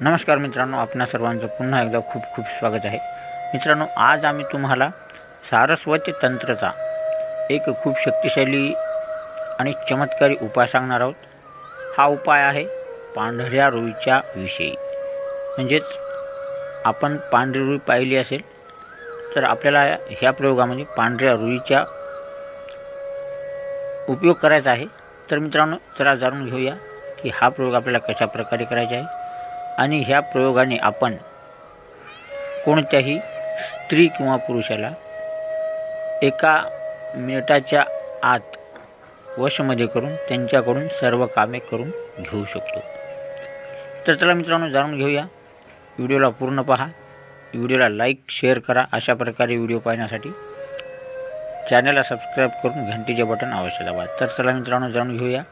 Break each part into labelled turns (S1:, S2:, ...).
S1: नमस्कार मित्रांनो आपणा सर्वांचं पुन्हा एकदा खूप खूप स्वागत आहे. मित्रांनो आज आम्ही तुम्हाला सारस्वती तंत्रचा एक खूप शक्तिशाली आणि चमत्कारी उपाय सांगणार आहोत. हा उपाय आहे पांढऱ्या रुईच्या विषयी. म्हणजेच आपण पांढरी रुई पाहिली असेल तर आपल्याला ह्या प्रयोगामध्ये पांढऱ्या रुईच्या उपयोग करायचा आहे. तर मित्रांनो जरा जाणून घेऊया की हा प्रयोग आपल्याला कशा प्रकारे करायचा आहे. आणि ह्या प्रयोगाने आपण कोणत्याही स्त्री किंवा पुरुषाला एका मिनिटाच्या आत वशमध्ये करून त्यांच्याकडून सर्व कामे करून घेऊ शकतो. तर चला मित्रांनो जाणून घेऊया. व्हिडिओला पूर्ण पहा. व्हिडिओला लाईक शेअर करा. अशा प्रकारे व्हिडिओ पाहण्यासाठी चॅनलला सबस्क्राईब करून घंटीचे बटन अवश्य दाबा. तर चला मित्रांनो जाणून घेऊया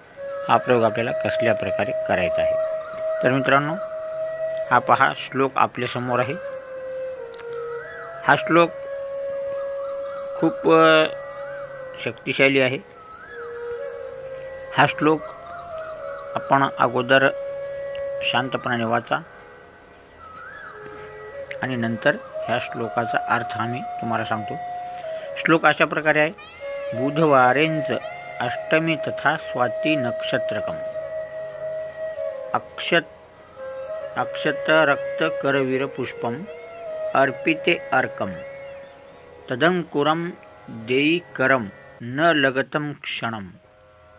S1: हा प्रयोग आपल्याला कसल्या प्रकारे करायचा आहे. तर मित्रांनो हा पहा श्लोक आपल्यासमोर आहे. हा श्लोक खूप शक्तिशाली आहे. हा श्लोक आपण अगोदर शांतपणाने वाचा आणि नंतर ह्या श्लोकाचा अर्थ आम्ही तुम्हाला सांगतो. श्लोक अशा प्रकारे आहे. बुधवारेंच अष्टमी तथा स्वाती नक्षत्रकम. अक्षत अक्षत रक्त करवीर पुष्पम अर्पिते अर्कम तदंकुरम देई करम न लगतम क्षणम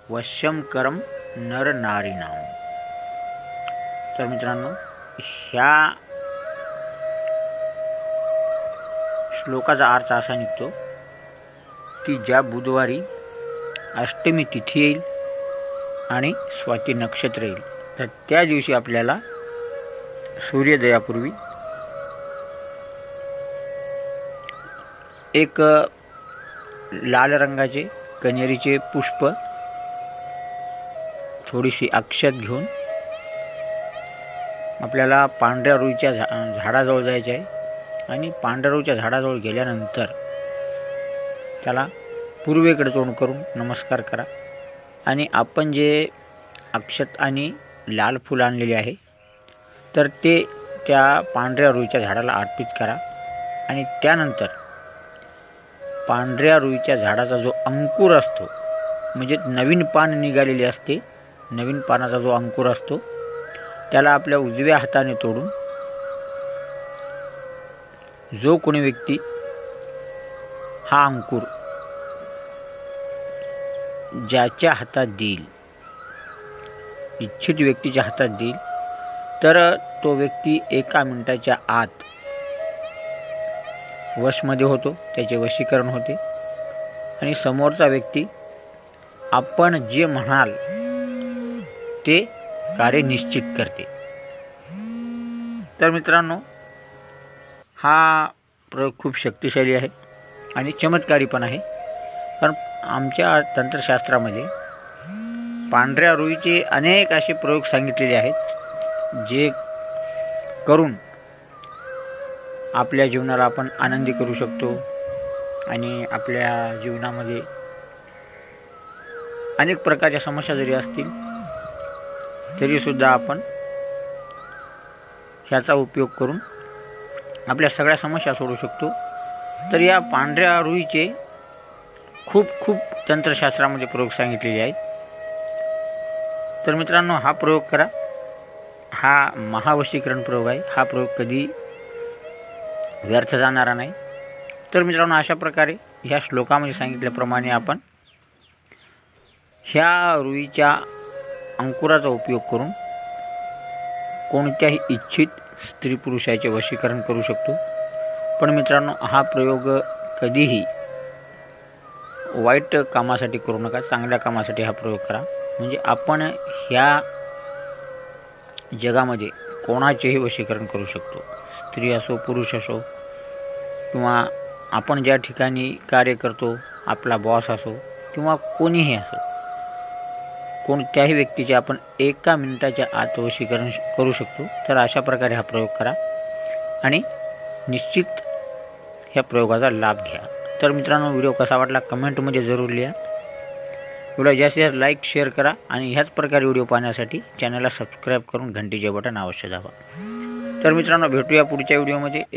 S1: वश्यम करम नर नारीणाम तर मित्रांनो ह्या श्लोकाचा अर्थ असा निघतो की ज्या बुधवारी अष्टमी तिथी येईल आणि स्वाती नक्षत्र येईल तर त्या दिवशी आपल्याला सूर्योदयापूर्वी. एक लाल रंगाचे कन्हेरीचे पुष्प थोडीशी अक्षत घेऊन आपल्याला पांढऱ्या रुईच्या झा झाडाजवळ जायचे आहे आणि पांढऱ्या रुईच्या झाडाजवळ गेल्यानंतर त्याला पूर्वेकडे तोंड करून नमस्कार करा. आणि आपण जे अक्षत आणि लाल फुलं आणलेले आहे तर ते त्या पांढऱ्या रुईच्या झाडाला अर्पित करा. आणि त्यानंतर पांढऱ्या रुईच्या झाडाचा जो अंकुर असतो म्हणजे नवीन पान निघालेले असते नवीन पानाचा जो अंकुर असतो त्याला आपल्या उजव्या हाताने तोडून जो कोणी व्यक्ती हा अंकुर ज्याच्या हातात देईल इच्छित व्यक्तीच्या हातात देईल तर तो व्यक्ती एका मिनिटाच्या आत वशमध्ये होतो त्याचे वशीकरण होते. आणि समोरचा व्यक्ती आपण जे म्हणाल ते कार्य निश्चित करते. तर मित्रांनो हा प्रयोग खूप शक्तिशाली आहे आणि चमत्कारी पण आहे. कारण आमच्या तंत्रशास्त्रामध्ये पांढऱ्या रुईचे अनेक असे प्रयोग सांगितलेले आहेत जे करून आपल्या जीवनाला आपण आनंदी करू शकतो आणि आपल्या जीवनामध्ये अनेक प्रकारच्या समस्या जरी असतील तरीसुद्धा आपण ह्याचा उपयोग करून आपल्या सगळ्या समस्या सोडू शकतो. तर या पांढऱ्या रुईचे खूप खूप तंत्रशास्त्रामध्ये प्रयोग सांगितलेले आहेत. तर मित्रांनो हा प्रयोग करा. हा महावशीकरण प्रयोग आहे. हा प्रयोग कधी व्यर्थ जाणारा नाही. तर मित्रांनो अशा प्रकारे ह्या श्लोकामध्ये सांगितल्याप्रमाणे आपण ह्या रुईच्या अंकुराचा उपयोग करून कोणत्याही इच्छित स्त्री पुरुषाचे वशीकरण करू शकतो. पण मित्रांनो हा प्रयोग कधीही वाईट कामासाठी करू नका चांगल्या कामासाठी हा प्रयोग करा. म्हणजे आपण ह्या जगामध्ये कोणाचेही वशीकरण करू शकतो. स्त्री असो पुरुष असो किंवा आपण ज्या ठिकाणी कार्य करतो आपला बॉस असो किंवा कोणीही असो कोणत्याही व्यक्तीचे आपण एका मिनिटाच्या आत वशीकरण श- करू शकतो तर अशा प्रकारे हा प्रयोग करा आणि निश्चित ह्या प्रयोगाचा लाभ घ्या. तर मित्रांनो व्हिडिओ कसा वाटला? कमेंटमध्ये जरूर लिहा. व्हिडिओ जास्तीत जास्त लाईक शेअर करा आणि ह्याच प्रकारे व्हिडिओ पाहण्यासाठी चॅनलला सबस्क्राईब करून घंटीचे बटन अवश्य दाबा. तर मित्रांनो भेटूया पुढच्या व्हिडिओमध्ये. एक